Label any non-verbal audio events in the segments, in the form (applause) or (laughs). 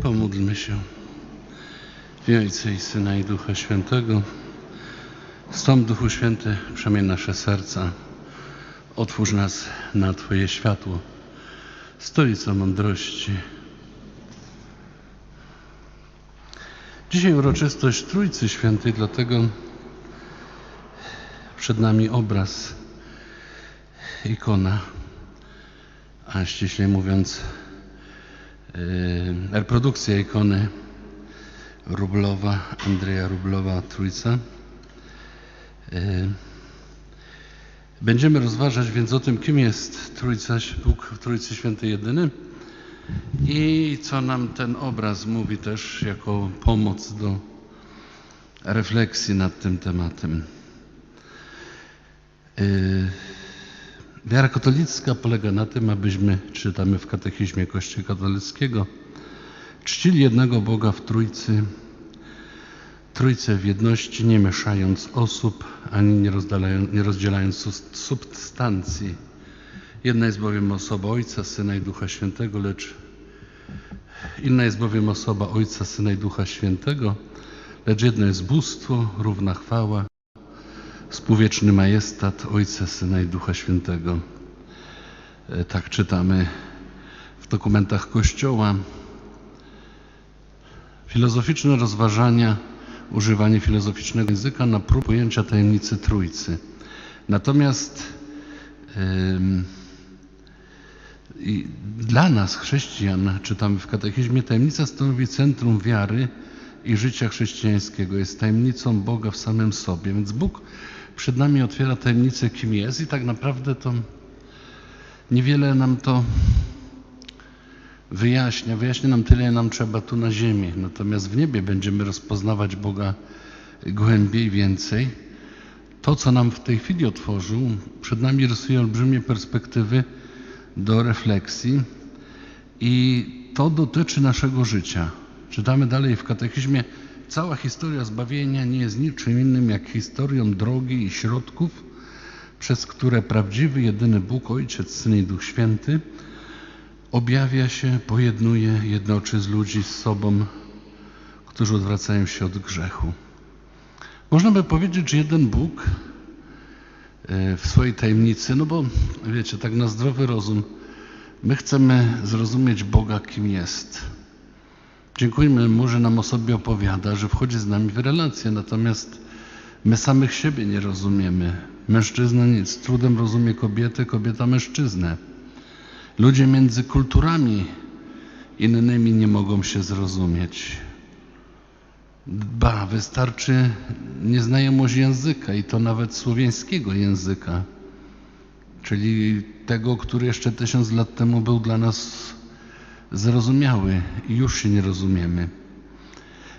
Pomódlmy się. W i Syna i Ducha Świętego. Stąd Duchu Święty przemień nasze serca. Otwórz nas na Twoje światło. Stolica mądrości. Dzisiaj uroczystość Trójcy Świętej, dlatego przed nami obraz, ikona, a ściślej mówiąc, reprodukcja ikony Rublowa, Andrzeja Rublowa Trójca. Yy, Będziemy rozważać więc o tym, kim jest Trójca, Bóg w Trójcy Świętej Jedyny i co nam ten obraz mówi też jako pomoc do refleksji nad tym tematem. Wiara katolicka polega na tym, abyśmy, czytamy w katechizmie Kościoła katolickiego, czcili jednego Boga w Trójcy, Trójcę w jedności, nie mieszając osób, ani nie, nie rozdzielając substancji. Jedna jest bowiem osoba Ojca, Syna i Ducha Świętego, lecz inna jest bowiem osoba Ojca, Syna i Ducha Świętego, lecz jedno jest bóstwo, równa chwała, współwieczny majestat Ojca, Syna i Ducha Świętego. E, Tak czytamy w dokumentach Kościoła. Filozoficzne rozważania, używanie filozoficznego języka na próbę pojęcia tajemnicy Trójcy. Natomiast i dla nas, chrześcijan, czytamy w katechizmie, tajemnica stanowi centrum wiary i życia chrześcijańskiego. Jest tajemnicą Boga w samym sobie. Więc Bóg przed nami otwiera tajemnicę, kim jest i tak naprawdę to niewiele nam to wyjaśnia. Wyjaśnia nam tyle, ile nam trzeba tu na ziemi. Natomiast w niebie będziemy rozpoznawać Boga głębiej, więcej. To, co nam w tej chwili otworzył, przed nami rysuje olbrzymie perspektywy do refleksji i to dotyczy naszego życia. Czytamy dalej w katechizmie, cała historia zbawienia nie jest niczym innym jak historią drogi i środków, przez które prawdziwy, jedyny Bóg, Ojciec, Syn i Duch Święty objawia się, pojednuje, jednoczy z ludzi z sobą, którzy odwracają się od grzechu. Można by powiedzieć, że jeden Bóg e, w swojej tajemnicy, no bo wiecie, tak na zdrowy rozum, my chcemy zrozumieć Boga, kim jest. Dziękujmy Mu, że nam o sobie opowiada, że wchodzi z nami w relacje, natomiast my samych siebie nie rozumiemy. Mężczyzna nic, z trudem rozumie kobietę, kobieta mężczyznę. Ludzie między kulturami innymi nie mogą się zrozumieć. Ba, wystarczy nieznajomość języka i to nawet słowiańskiego języka, czyli tego, który jeszcze tysiąc lat temu był dla nas zrozumiały i już się nie rozumiemy.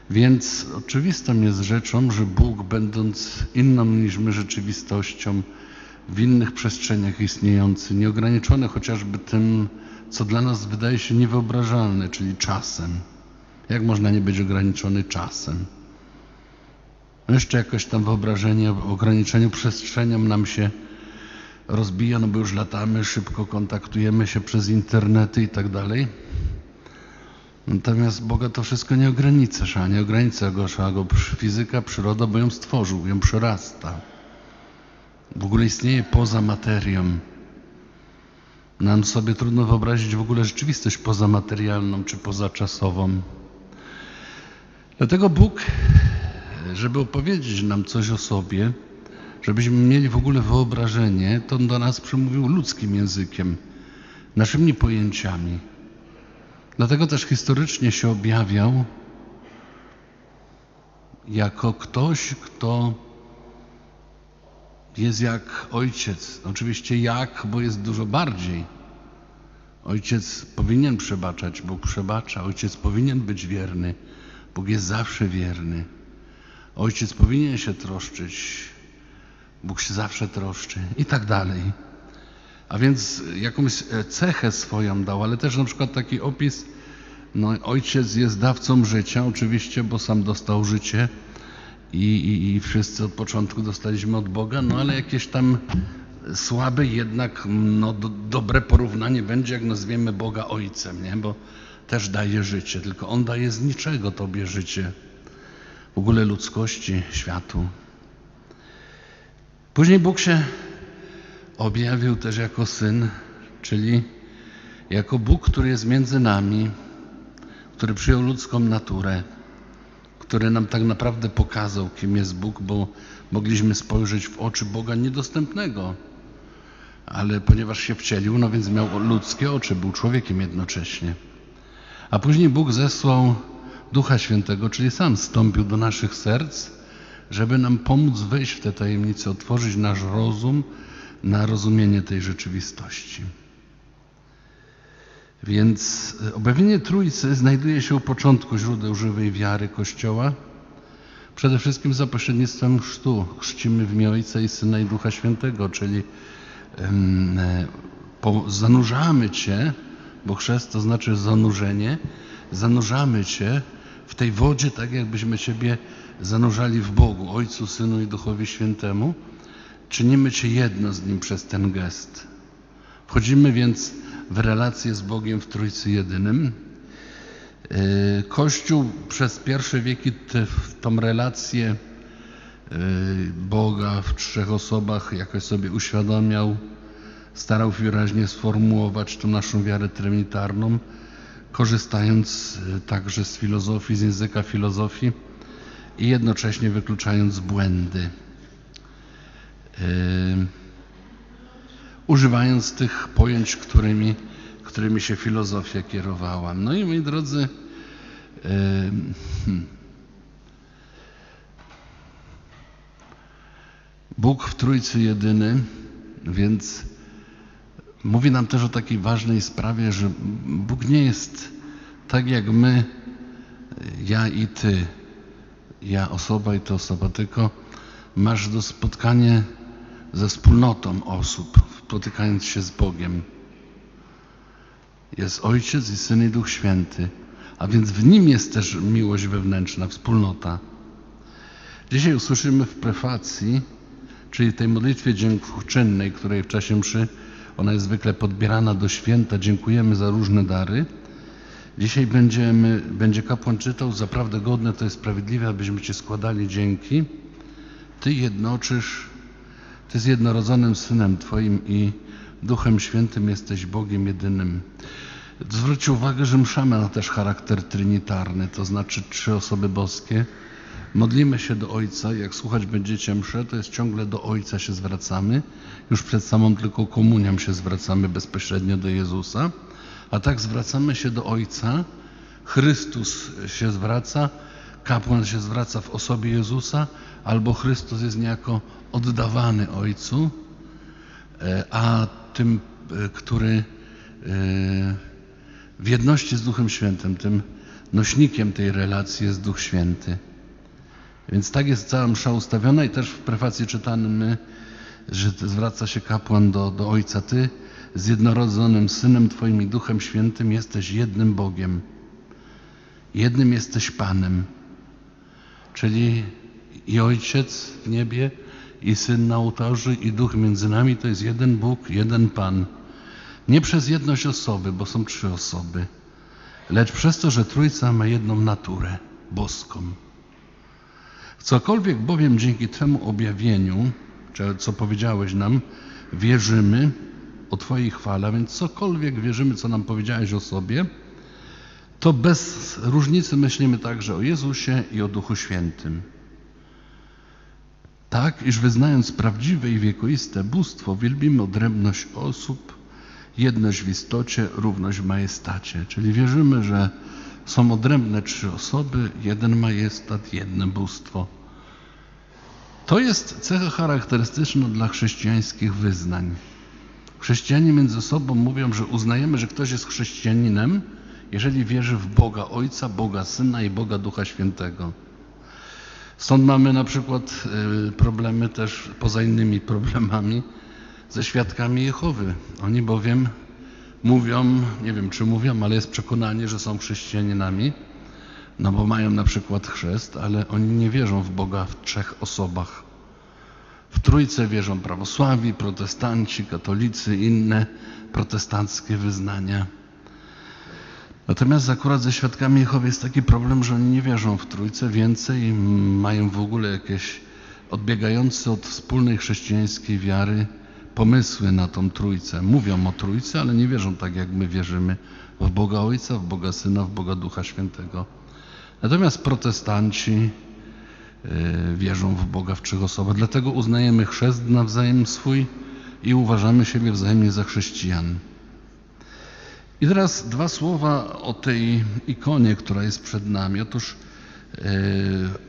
Więc oczywistą jest rzeczą, że Bóg, będąc inną niż my rzeczywistością, w innych przestrzeniach istniejący, nieograniczony chociażby tym, co dla nas wydaje się niewyobrażalne, czyli czasem. Jak można nie być ograniczony czasem? No Jeszcze jakoś tam wyobrażenie o ograniczeniu przestrzenią nam się rozbija, no bo już latamy, szybko kontaktujemy się przez internety i tak dalej. Natomiast Boga to wszystko nie ogranicza, a nie ogranicza go, a go fizyka, przyroda, bo ją stworzył, ją przerasta. W ogóle istnieje poza materią. Nam sobie trudno wyobrazić w ogóle rzeczywistość pozamaterialną czy pozaczasową. Dlatego Bóg, żeby opowiedzieć nam coś o sobie, żebyśmy mieli w ogóle wyobrażenie, to On do nas przemówił ludzkim językiem, naszymi pojęciami. Dlatego też historycznie się objawiał jako ktoś, kto jest jak ojciec. Oczywiście jak, bo jest dużo bardziej. Ojciec powinien przebaczać, Bóg przebacza. Ojciec powinien być wierny, Bóg jest zawsze wierny. Ojciec powinien się troszczyć, Bóg się zawsze troszczy i tak dalej. A więc jakąś cechę swoją dał, ale też na przykład taki opis, no ojciec jest dawcą życia, oczywiście, bo sam dostał życie i, i, i wszyscy od początku dostaliśmy od Boga, no ale jakieś tam słabe jednak no, do, dobre porównanie będzie, jak nazwiemy Boga Ojcem, nie? Bo też daje życie, tylko On daje z niczego Tobie życie, w ogóle ludzkości, światu. Później Bóg się objawił też jako Syn, czyli jako Bóg, który jest między nami, który przyjął ludzką naturę, który nam tak naprawdę pokazał, kim jest Bóg, bo mogliśmy spojrzeć w oczy Boga niedostępnego. Ale ponieważ się wcielił, no więc miał ludzkie oczy, był człowiekiem jednocześnie. A później Bóg zesłał Ducha Świętego, czyli sam stąpił do naszych serc, żeby nam pomóc wejść w te tajemnice, otworzyć nasz rozum na rozumienie tej rzeczywistości. Więc e, objawienie Trójcy znajduje się u początku źródeł żywej wiary Kościoła. Przede wszystkim za pośrednictwem chrztu. Chrzcimy w imię Ojca i Syna i Ducha Świętego, czyli e, po, zanurzamy Cię, bo chrzest to znaczy zanurzenie, zanurzamy Cię w tej wodzie, tak jakbyśmy Ciebie zanurzali w Bogu, Ojcu, Synu i Duchowi Świętemu. Czynimy Cię jedno z Nim przez ten gest. Wchodzimy więc w relację z Bogiem w Trójcy Jedynym. Yy, Kościół przez pierwsze wieki te, tą relację yy, Boga w trzech osobach jakoś sobie uświadamiał, starał wyraźnie sformułować tą naszą wiarę trinitarną, korzystając yy, także z filozofii, z języka filozofii i jednocześnie wykluczając błędy. Yy, używając tych pojęć, którymi, którymi się filozofia kierowała. No i moi drodzy, yy, hmm. Bóg w Trójcy jedyny, więc mówi nam też o takiej ważnej sprawie, że Bóg nie jest tak jak my, ja i ty, ja osoba i ty osoba, tylko masz do spotkania ze wspólnotą osób, spotykając się z Bogiem. Jest Ojciec i Syn i Duch Święty, a więc w Nim jest też miłość wewnętrzna, wspólnota. Dzisiaj usłyszymy w prefacji, czyli tej modlitwie dziękczynnej, której w czasie mszy ona jest zwykle podbierana do święta, dziękujemy za różne dary. Dzisiaj będziemy, będzie kapłan czytał, zaprawdę godne to jest sprawiedliwe, abyśmy Ci składali dzięki. Ty jednoczysz ty z jednorodzonym Synem Twoim i Duchem Świętym jesteś Bogiem jedynym. Zwróć uwagę, że msza ma też charakter trinitarny, to znaczy trzy osoby boskie. Modlimy się do Ojca, jak słuchać będziecie mszę, to jest ciągle do Ojca się zwracamy. Już przed samą tylko komunią się zwracamy bezpośrednio do Jezusa. A tak zwracamy się do Ojca, Chrystus się zwraca, kapłan się zwraca w osobie Jezusa, albo Chrystus jest niejako oddawany Ojcu, e, a tym, e, który e, w jedności z Duchem Świętym, tym nośnikiem tej relacji jest Duch Święty. Więc tak jest cała msza ustawiona i też w prefacji czytamy, że zwraca się kapłan do, do Ojca. Ty z jednorodzonym Synem Twoim i Duchem Świętym jesteś jednym Bogiem. Jednym jesteś Panem. Czyli i Ojciec w niebie, i Syn na ołtarzu, i Duch między nami to jest jeden Bóg, jeden Pan. Nie przez jedność osoby, bo są trzy osoby, lecz przez to, że Trójca ma jedną naturę boską. Cokolwiek bowiem dzięki Twemu objawieniu, co powiedziałeś nam, wierzymy o Twojej chwale, więc cokolwiek wierzymy, co nam powiedziałeś o sobie, to bez różnicy myślimy także o Jezusie i o Duchu Świętym. Tak, iż wyznając prawdziwe i wiekuiste bóstwo, wielbimy odrębność osób, jedność w istocie, równość w majestacie. Czyli wierzymy, że są odrębne trzy osoby, jeden majestat, jedno bóstwo. To jest cecha charakterystyczna dla chrześcijańskich wyznań. Chrześcijanie między sobą mówią, że uznajemy, że ktoś jest chrześcijaninem, jeżeli wierzy w Boga Ojca, Boga Syna i Boga Ducha Świętego. Stąd mamy na przykład y, problemy też poza innymi problemami ze świadkami Jehowy. Oni bowiem mówią, nie wiem czy mówią, ale jest przekonanie, że są chrześcijaninami, no bo mają na przykład chrzest, ale oni nie wierzą w Boga w trzech osobach. W trójce wierzą prawosławi, protestanci, katolicy, inne protestanckie wyznania. Natomiast akurat ze świadkami Jehowy jest taki problem, że oni nie wierzą w Trójcę więcej, mają w ogóle jakieś odbiegające od wspólnej chrześcijańskiej wiary pomysły na tą Trójcę. Mówią o Trójcy, ale nie wierzą tak jak my wierzymy w Boga Ojca, w Boga Syna, w Boga Ducha Świętego. Natomiast protestanci e, wierzą w Boga w trzech osobach. Dlatego uznajemy chrzest nawzajem swój i uważamy siebie wzajemnie za chrześcijan. I teraz dwa słowa o tej ikonie, która jest przed nami. Otóż e,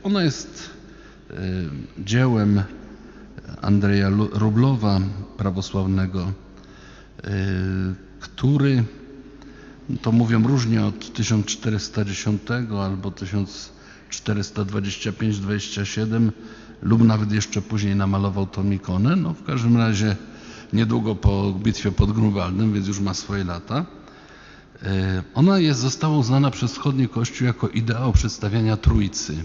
ona jest e, dziełem Andrzeja Rublowa, prawosławnego, e, który, to mówią różnie, od 1410 albo 1425-27 lub nawet jeszcze później namalował tą ikonę. No w każdym razie niedługo po bitwie pod Grunwaldem, więc już ma swoje lata. E, Ona jest, została uznana przez wschodni Kościół jako ideał przedstawiania Trójcy.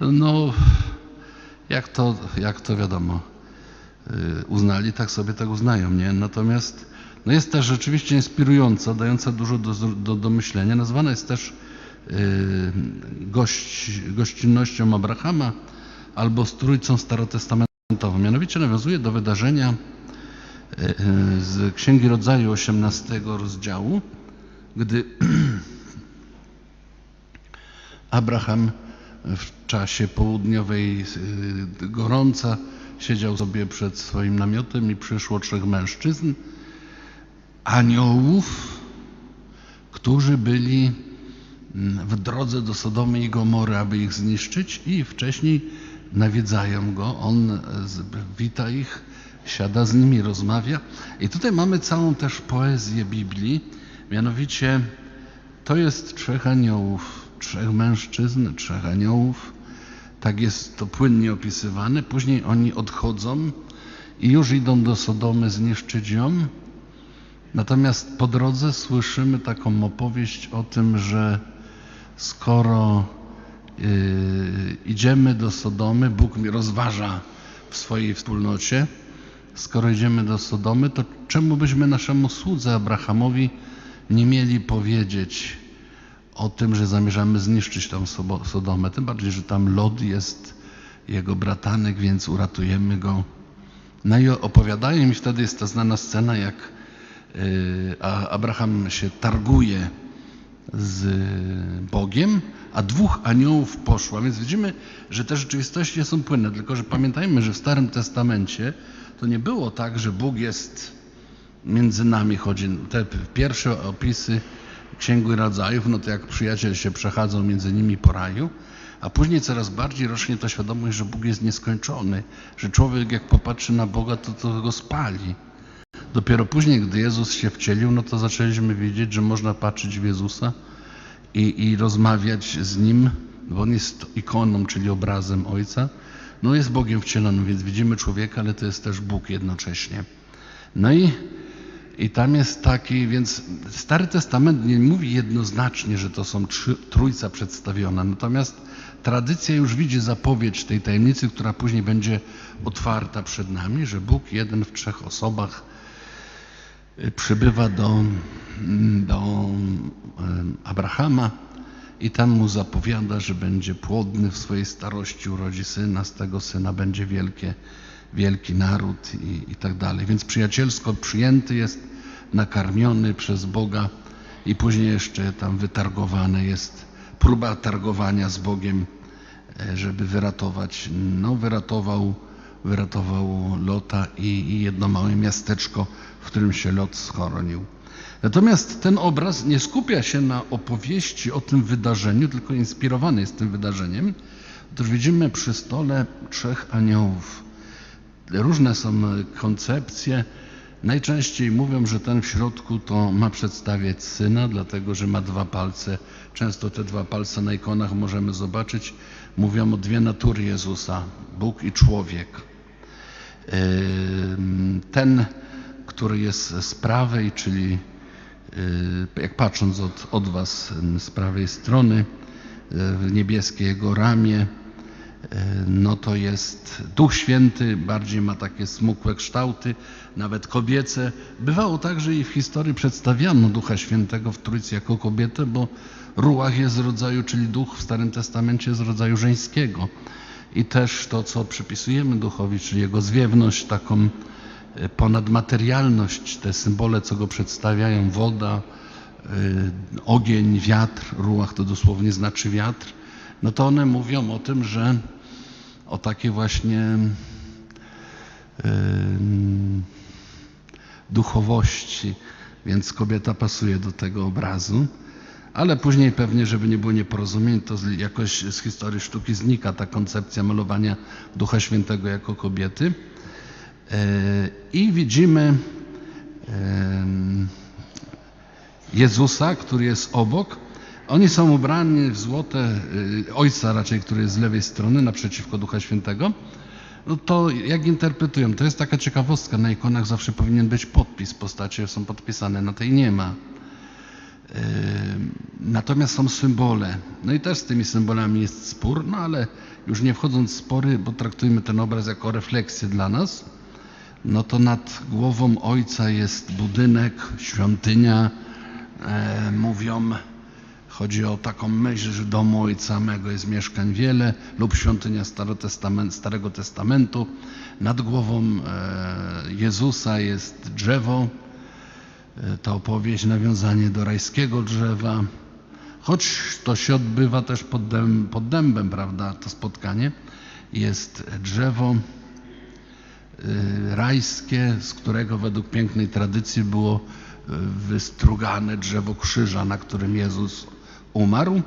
No, jak to, jak to wiadomo, uznali, tak sobie tak uznają, nie? Natomiast no jest też rzeczywiście inspirująca, dająca dużo do, do, do myślenia. Nazwana jest też e, gość, gościnnością Abrahama albo z Trójcą Starotestamentową. Mianowicie nawiązuje do wydarzenia e, z Księgi Rodzaju 18 rozdziału, gdy (clears throat) Abraham w czasie południowej y, gorąca siedział sobie przed swoim namiotem i przyszło trzech mężczyzn, aniołów, którzy byli mm, w drodze do Sodomy i Gomory, aby ich zniszczyć i wcześniej nawiedzają go. On e, wita ich, siada z nimi, rozmawia. I tutaj mamy całą też poezję Biblii, mianowicie to jest trzech aniołów, trzech mężczyzn, trzech aniołów. Tak jest to płynnie opisywane. Później oni odchodzą i już idą do Sodomy zniszczyć ją. Natomiast po drodze słyszymy taką opowieść o tym, że skoro yy, idziemy do Sodomy, Bóg mi rozważa w swojej wspólnocie, skoro idziemy do Sodomy, to czemu byśmy naszemu słudze Abrahamowi nie mieli powiedzieć o tym, że zamierzamy zniszczyć tą Sodomę? Tym bardziej, że tam Lot jest jego bratanek, więc uratujemy go. No i opowiadają mi wtedy jest ta znana scena, jak a- Abraham się targuje z Bogiem, a dwóch aniołów poszło. Więc widzimy, że te rzeczywistości są płynne. Tylko, że pamiętajmy, że w Starym Testamencie to nie było tak, że Bóg jest między nami chodzi. Te pierwsze opisy Księgi Rodzajów, no to jak przyjaciel się przechadzał między nimi po raju, a później coraz bardziej rośnie ta świadomość, że Bóg jest nieskończony, że człowiek jak popatrzy na Boga, to, to go spali. Dopiero później, gdy Jezus się wcielił, no to zaczęliśmy wiedzieć, że można patrzeć w Jezusa i, i rozmawiać z Nim, bo On jest ikoną, czyli obrazem Ojca. No jest Bogiem wcielonym, więc widzimy człowieka, ale to jest też Bóg jednocześnie. No i, i tam jest taki, więc Stary Testament nie mówi jednoznacznie, że to są trzy, trójca przedstawiona, natomiast tradycja już widzi zapowiedź tej tajemnicy, która później będzie otwarta przed nami, że Bóg jeden w trzech osobach y, przybywa do, mm, do em, Abrahama i tam mu zapowiada, że będzie płodny w swojej starości, urodzi syna, z tego syna będzie wielkie, wielki naród i, i tak dalej. Więc przyjacielsko przyjęty jest, nakarmiony przez Boga i później jeszcze tam wytargowane jest próba targowania z Bogiem, e, żeby wyratować. No wyratował, wyratował Lota i, i jedno małe miasteczko, w którym się Lot schronił. Natomiast ten obraz nie skupia się na opowieści o tym wydarzeniu, tylko inspirowany jest tym wydarzeniem. Otóż widzimy przy stole trzech aniołów. Różne są koncepcje. Najczęściej mówią, że ten w środku to ma przedstawiać syna, dlatego że ma dwa palce. Często te dwa palce na ikonach możemy zobaczyć. Mówią o dwie natury Jezusa, Bóg i człowiek. Ym, Ten, który jest z prawej, czyli y, jak patrząc od, od Was z prawej strony, y, w niebieskie jego ramię, no to jest Duch Święty, bardziej ma takie smukłe kształty, nawet kobiece. Bywało tak, że i w historii przedstawiano Ducha Świętego w Trójcy jako kobietę, bo ruach jest z rodzaju, czyli duch w Starym Testamencie z rodzaju żeńskiego. I też to, co przypisujemy duchowi, czyli jego zwiewność, taką e, ponadmaterialność, te symbole, co go przedstawiają, woda, y, ogień, wiatr, ruach to dosłownie znaczy wiatr, no to one mówią o tym, że o takie właśnie y, duchowości, więc kobieta pasuje do tego obrazu. Ale później pewnie, żeby nie było nieporozumień, to jakoś z historii sztuki znika ta koncepcja malowania Ducha Świętego jako kobiety. E, I widzimy Jezusa, który jest obok. Oni są ubrani w złote, y, ojca raczej, który jest z lewej strony, naprzeciwko Ducha Świętego. No to jak interpretują? To jest taka ciekawostka. Na ikonach zawsze powinien być podpis. Postacie są podpisane, na tej nie ma. Yy, Natomiast są symbole. No i też z tymi symbolami jest spór, no ale już nie wchodząc w spory, bo traktujmy ten obraz jako refleksję dla nas, no to nad głową ojca jest budynek, świątynia. E, mówią, chodzi o taką myśl, że domu ojca mego jest mieszkań wiele lub świątynia Starotestament, Starego Testamentu. Nad głową e, Jezusa jest drzewo, E, ta opowieść, nawiązanie do rajskiego drzewa. Choć to się odbywa też pod, dęb, pod dębem, prawda, to spotkanie. Jest drzewo y, rajskie, z którego według pięknej tradycji było wystrugane drzewo krzyża, na którym Jezus umarł.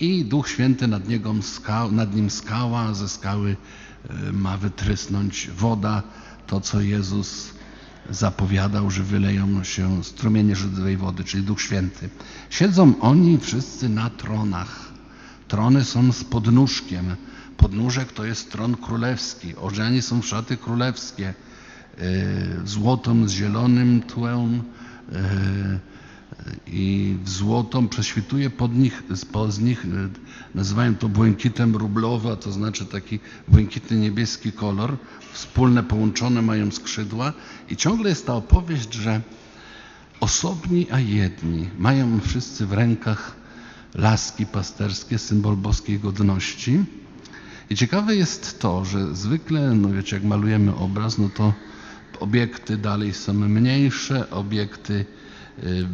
I Duch Święty nad, niego skał, nad nim skała, ze skały y, ma wytrysnąć woda, to co Jezus zapowiadał, że wyleją się strumienie żywej wody, czyli Duch Święty. Siedzą oni wszyscy na tronach. Trony są z podnóżkiem. Podnóżek to jest tron królewski. Odziani są w szaty królewskie. Yy, złotą z zielonym tłem yy, i w złotą prześwituje pod nich, z nich, yy, nazywają to błękitem rublowa, to znaczy taki błękitny niebieski kolor. Wspólne połączone mają skrzydła i ciągle jest ta opowieść, że osobni, a jedni mają wszyscy w rękach laski pasterskie, symbol boskiej godności. I ciekawe jest to, że zwykle, no wiecie, jak malujemy obraz, no to obiekty dalej są mniejsze, obiekty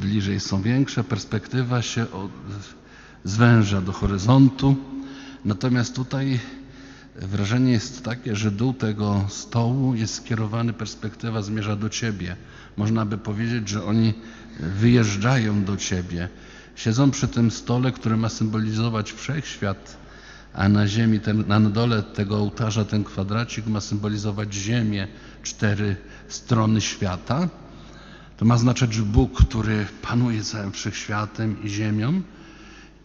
bliżej są większe, perspektywa się od, zwęża do horyzontu. Natomiast tutaj wrażenie jest takie, że dół tego stołu jest skierowany, perspektywa zmierza do ciebie. Można by powiedzieć, że oni wyjeżdżają do ciebie. Siedzą przy tym stole, który ma symbolizować wszechświat, a na ziemi, ten, na dole tego ołtarza ten kwadracik ma symbolizować ziemię, cztery strony świata. To ma znaczyć, Bóg, który panuje całym wszechświatem i ziemią,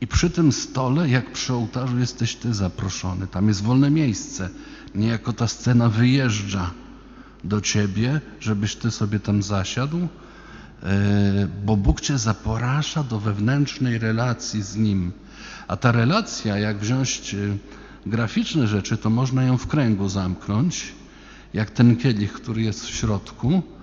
i przy tym stole, jak przy ołtarzu, jesteś ty zaproszony. Tam jest wolne miejsce. Niejako ta scena wyjeżdża do ciebie, żebyś ty sobie tam zasiadł, e, bo Bóg cię zaprasza do wewnętrznej relacji z Nim. A ta relacja, jak wziąć e, graficzne rzeczy, to można ją w kręgu zamknąć, jak ten kielich, który jest w środku,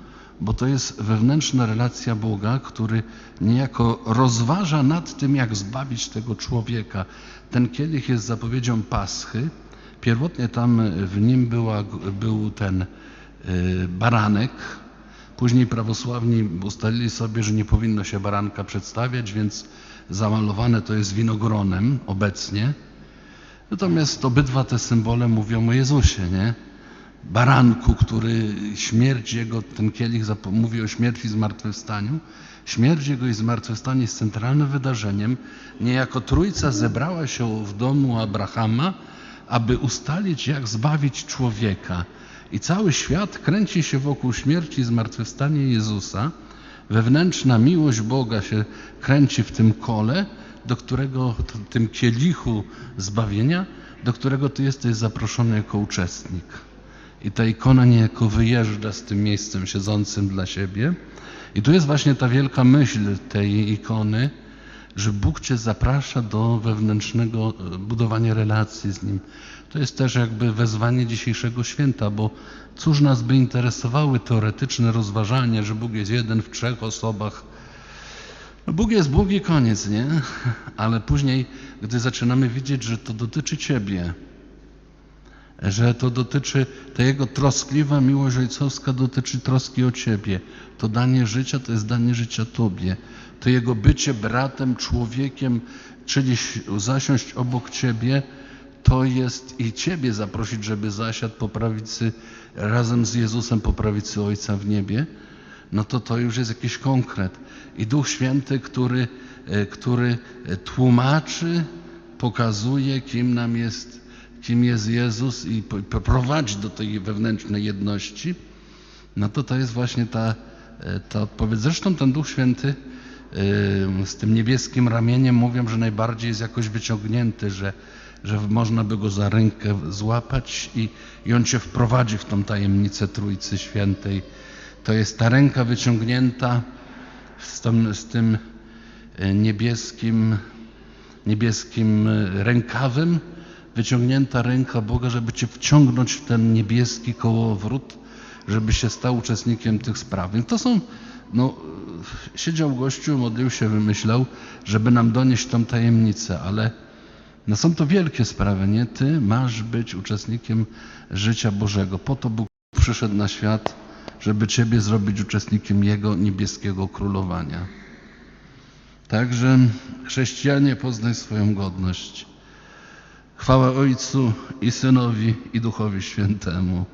bo to jest wewnętrzna relacja Boga, który niejako rozważa nad tym, jak zbawić tego człowieka. Ten kielich jest zapowiedzią Paschy. Pierwotnie tam w nim była, był ten y, baranek. Później prawosławni ustalili sobie, że nie powinno się baranka przedstawiać, więc zamalowane to jest winogronem obecnie. Natomiast obydwa te symbole mówią o Jezusie, nie? Baranku, który śmierć jego, ten kielich mówi o śmierci i zmartwychwstaniu. Śmierć jego i zmartwychwstanie jest centralnym wydarzeniem. Niejako Trójca zebrała się w domu Abrahama, aby ustalić, jak zbawić człowieka. I cały świat kręci się wokół śmierci i zmartwychwstania Jezusa. Wewnętrzna miłość Boga się kręci w tym kole, do którego, tym kielichu zbawienia, do którego ty jesteś zaproszony jako uczestnik. I ta ikona niejako wyjeżdża z tym miejscem siedzącym dla siebie. I tu jest właśnie ta wielka myśl tej ikony, że Bóg Cię zaprasza do wewnętrznego e, budowania relacji z Nim. To jest też jakby wezwanie dzisiejszego święta, bo cóż nas by interesowały teoretyczne rozważania, że Bóg jest jeden w trzech osobach. No Bóg jest Bóg i koniec, nie? (laughs) Ale później, gdy zaczynamy widzieć, że to dotyczy Ciebie, że to dotyczy, ta Jego troskliwa miłość ojcowska dotyczy troski o Ciebie. To danie życia to jest danie życia Tobie. To Jego bycie bratem, człowiekiem, czyli zasiąść obok Ciebie, to jest i Ciebie zaprosić, żeby zasiadł po prawicy, razem z Jezusem po prawicy Ojca w niebie, no to to już jest jakiś konkret. I Duch Święty, który, e, który tłumaczy, pokazuje, kim nam jest, kim jest Jezus i prowadzi do tej wewnętrznej jedności, no to to jest właśnie ta, e, ta odpowiedź. Zresztą ten Duch Święty e, z tym niebieskim ramieniem mówią, że najbardziej jest jakoś wyciągnięty, że, że można by go za rękę złapać i, i on cię wprowadzi w tą tajemnicę Trójcy Świętej. To jest ta ręka wyciągnięta z, tą, z tym e, niebieskim, niebieskim rękawem, wyciągnięta ręka Boga, żeby cię wciągnąć w ten niebieski kołowrót, żeby się stał uczestnikiem tych spraw. Więc to są, no, siedział gościu, modlił się, wymyślał, żeby nam donieść tą tajemnicę, ale no są to wielkie sprawy, nie? Ty masz być uczestnikiem życia Bożego. Po to Bóg przyszedł na świat, żeby Ciebie zrobić uczestnikiem Jego niebieskiego królowania. Także chrześcijanie poznaj swoją godność. Chwała Ojcu i Synowi i Duchowi Świętemu.